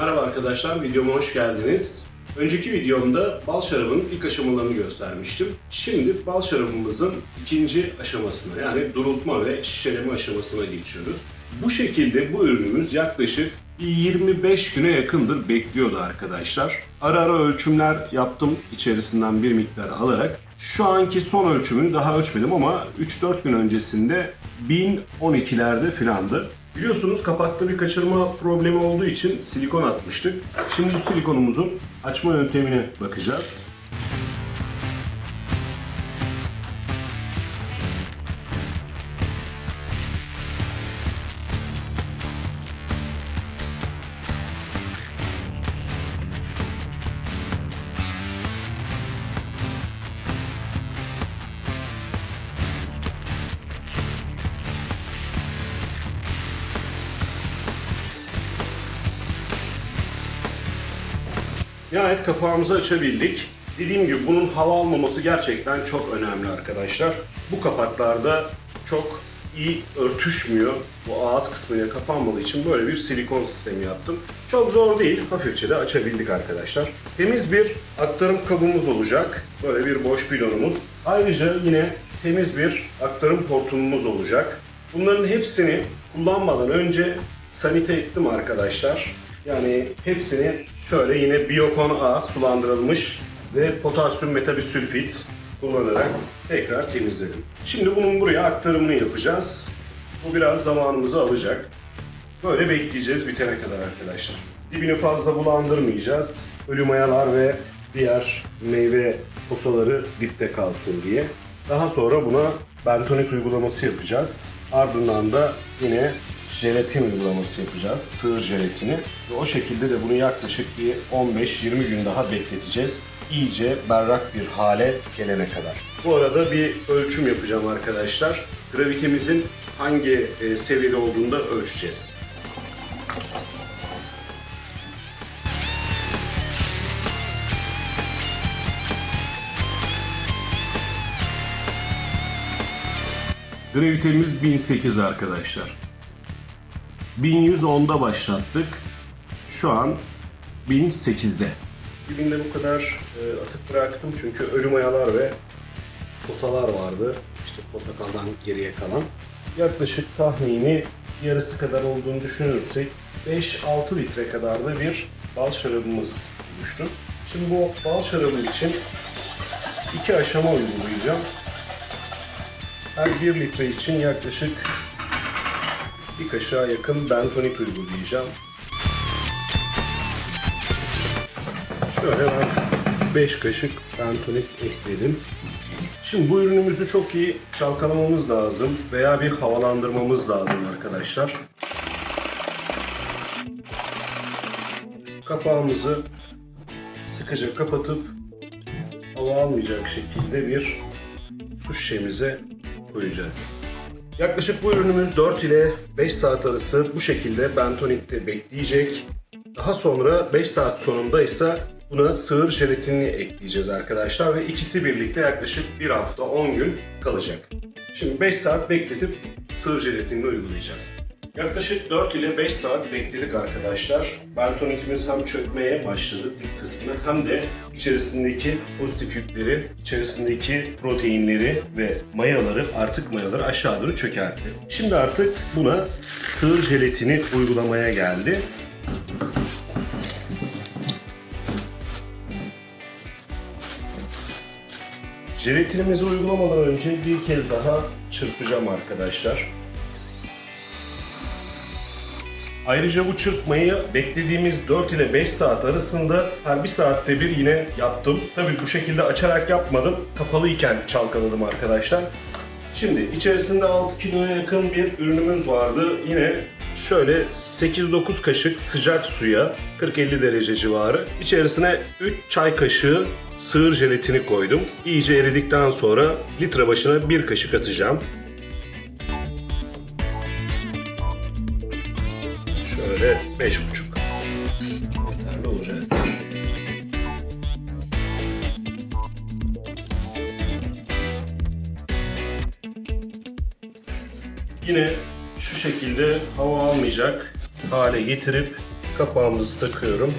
Merhaba arkadaşlar, videoma hoş geldiniz. Önceki videomda bal şarabının ilk aşamalarını göstermiştim. Şimdi bal şarabımızın ikinci aşamasına yani durultma ve şişeleme aşamasına geçiyoruz. Bu şekilde bu ürünümüz yaklaşık bir 25 güne yakındır bekliyordu arkadaşlar. Ara ara ölçümler yaptım içerisinden bir miktar alarak. Şu anki son ölçümünü daha ölçmedim ama 3-4 gün öncesinde 1012'lerde filandı. Biliyorsunuz kapakta bir kaçırma problemi olduğu için silikon atmıştık. Şimdi bu silikonumuzun açma yöntemine bakacağız. Nihayet kapağımızı açabildik. Dediğim gibi bunun hava almaması gerçekten çok önemli arkadaşlar. Bu kapaklarda çok iyi örtüşmüyor. Bu ağız kısmıyla kapanmadığı için böyle bir silikon sistemi yaptım. Çok zor değil. Hafifçe de açabildik arkadaşlar. Temiz bir aktarım kabımız olacak. Böyle bir boş bidonumuz. Ayrıca yine temiz bir aktarım hortumumuz olacak. Bunların hepsini kullanmadan önce sanite ettim arkadaşlar. Yani hepsini şöyle yine Biokon A sulandırılmış ve potasyum metabisülfit kullanarak tekrar temizledim. Şimdi bunun buraya aktarımını yapacağız. Bu biraz zamanımızı alacak. Böyle bekleyeceğiz bitene kadar arkadaşlar. Dibini fazla bulandırmayacağız. Ölü mayalar ve diğer meyve posaları dipte kalsın diye. Daha sonra buna bentonit uygulaması yapacağız. Ardından da yine jelatin uygulaması yapacağız. Sığır jelatini. Ve o şekilde de bunu yaklaşık bir 15-20 gün daha bekleteceğiz. İyice berrak bir hale gelene kadar. Bu arada bir ölçüm yapacağım arkadaşlar. Gravitemizin hangi e, seviyede olduğunu da ölçeceğiz. Gravitemiz 1008 arkadaşlar. 1110'da başlattık. Şu an 1008'de. Dibinde bu kadar e, atık bıraktım çünkü ölü mayalar ve posalar vardı. İşte portakaldan geriye kalan. Yaklaşık tahmini yarısı kadar olduğunu düşünürsek 5-6 litre kadar da bir bal şarabımız oluştu. Şimdi bu bal şarabı için iki aşama uygulayacağım. Her 1 litre için yaklaşık bir kaşığa yakın bentonit uygulayacağım. Şöyle ben 5 kaşık bentonit ekledim. Şimdi bu ürünümüzü çok iyi çalkalamamız lazım veya bir havalandırmamız lazım arkadaşlar. Kapağımızı sıkıca kapatıp hava almayacak şekilde bir su şişemize koyacağız. Yaklaşık bu ürünümüz 4 ile 5 saat arası bu şekilde bentonitte bekleyecek. Daha sonra 5 saat sonunda ise buna sığır jelatinini ekleyeceğiz arkadaşlar ve ikisi birlikte yaklaşık 1 hafta 10 gün kalacak. Şimdi 5 saat bekletip sığır jelatinini uygulayacağız. Yaklaşık 4 ile 5 saat bekledik arkadaşlar. Bentonitimiz hem çökmeye başladı dip kısmını hem de içerisindeki pozitif yükleri, içerisindeki proteinleri ve mayaları, artık mayaları aşağı doğru çökertti. Şimdi artık buna sığır jelatini uygulamaya geldi. Jelatinimizi uygulamadan önce bir kez daha çırpacağım arkadaşlar. Ayrıca bu çırpmayı beklediğimiz 4 ile 5 saat arasında her bir saatte bir yine yaptım. Tabii bu şekilde açarak yapmadım. Kapalı iken çalkaladım arkadaşlar. Şimdi içerisinde 6 kiloya yakın bir ürünümüz vardı. Yine şöyle 8-9 kaşık sıcak suya 40-50 derece civarı. İçerisine 3 çay kaşığı sığır jelatini koydum. İyice eridikten sonra litre başına 1 kaşık atacağım. Şöyle 5,5. Yeterli olacak. Yine şu şekilde hava almayacak hale getirip kapağımızı takıyorum.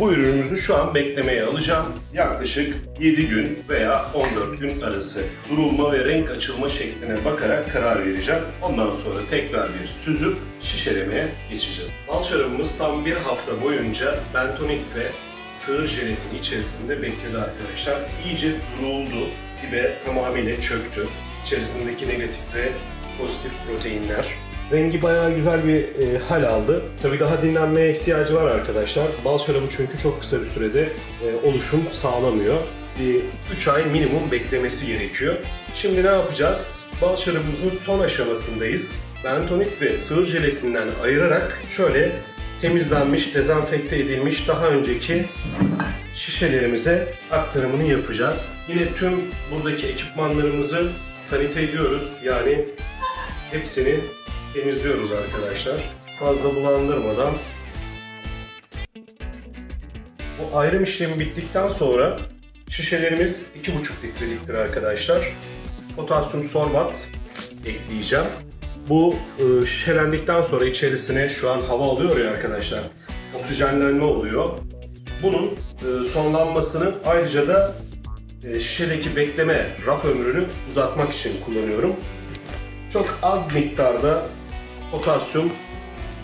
Bu ürünümüzü şu an beklemeye alacağım. Yaklaşık 7 gün veya 14 gün arası. Durulma ve renk açılma şekline bakarak karar vereceğim. Ondan sonra tekrar bir süzüp şişelemeye geçeceğiz. Bal şarabımız tam bir hafta boyunca bentonit ve sığır jelatin içerisinde bekledi arkadaşlar. İyice duruldu, dibe tamamıyla çöktü. İçerisindeki negatif ve pozitif proteinler Rengi bayağı güzel bir e, hal aldı. Tabii daha dinlenmeye ihtiyacı var arkadaşlar. Bal şarabı çünkü çok kısa bir sürede e, oluşum sağlamıyor. Bir 3 ay minimum beklemesi gerekiyor. Şimdi ne yapacağız? Bal şarabımızın son aşamasındayız. Bentonit ve sığır jelatinden ayırarak şöyle temizlenmiş, dezenfekte edilmiş daha önceki şişelerimize aktarımını yapacağız. Yine tüm buradaki ekipmanlarımızı sanite ediyoruz. Yani hepsini temizliyoruz arkadaşlar. Fazla bulandırmadan. Bu ayrım işlemi bittikten sonra şişelerimiz 2,5 litreliktir arkadaşlar. Potasyum sorbat ekleyeceğim. Bu e, şişelendikten sonra içerisine şu an hava alıyor ya arkadaşlar. Oksijenlenme oluyor. Bunun e, sonlanmasını ayrıca da e, şişedeki bekleme raf ömrünü uzatmak için kullanıyorum. Çok az miktarda potasyum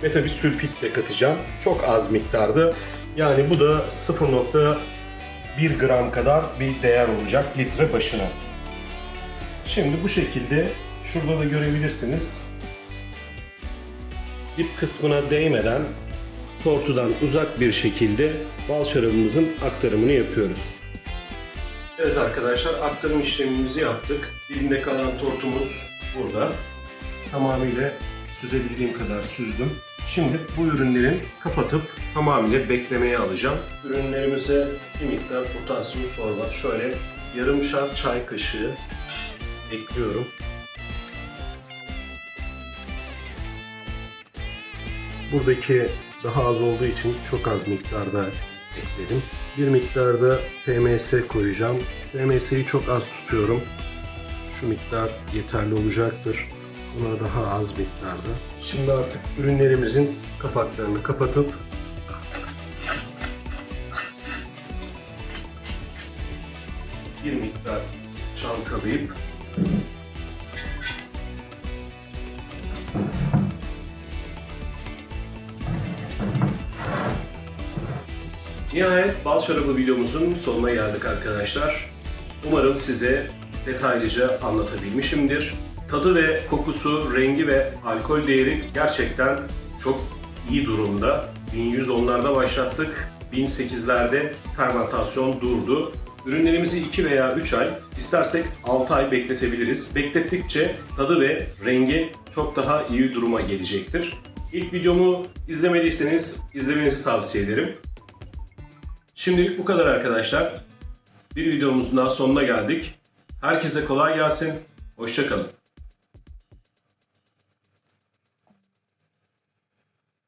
ve tabi sülfit de katacağım. Çok az miktarda. Yani bu da 0.1 gram kadar bir değer olacak litre başına. Şimdi bu şekilde şurada da görebilirsiniz. Dip kısmına değmeden tortudan uzak bir şekilde bal şarabımızın aktarımını yapıyoruz. Evet arkadaşlar aktarım işlemimizi yaptık. Dilimde kalan tortumuz burada. Tamamıyla süzebildiğim kadar süzdüm. Şimdi bu ürünlerin kapatıp tamamıyla beklemeye alacağım. Ürünlerimize bir miktar potasyum sorbat şöyle yarımşar çay kaşığı ekliyorum. Buradaki daha az olduğu için çok az miktarda ekledim. Bir miktarda PMS koyacağım. PMS'yi çok az tutuyorum. Şu miktar yeterli olacaktır. Buna daha az miktarda. Şimdi artık ürünlerimizin kapaklarını kapatıp bir miktar çalkalayıp Nihayet bal şarabı videomuzun sonuna geldik arkadaşlar. Umarım size detaylıca anlatabilmişimdir. Tadı ve kokusu, rengi ve alkol değeri gerçekten çok iyi durumda. 1110'larda başlattık. 1008'lerde fermentasyon durdu. Ürünlerimizi 2 veya 3 ay, istersek 6 ay bekletebiliriz. Beklettikçe tadı ve rengi çok daha iyi duruma gelecektir. İlk videomu izlemediyseniz izlemenizi tavsiye ederim. Şimdilik bu kadar arkadaşlar. Bir videomuzun daha sonuna geldik. Herkese kolay gelsin. Hoşçakalın.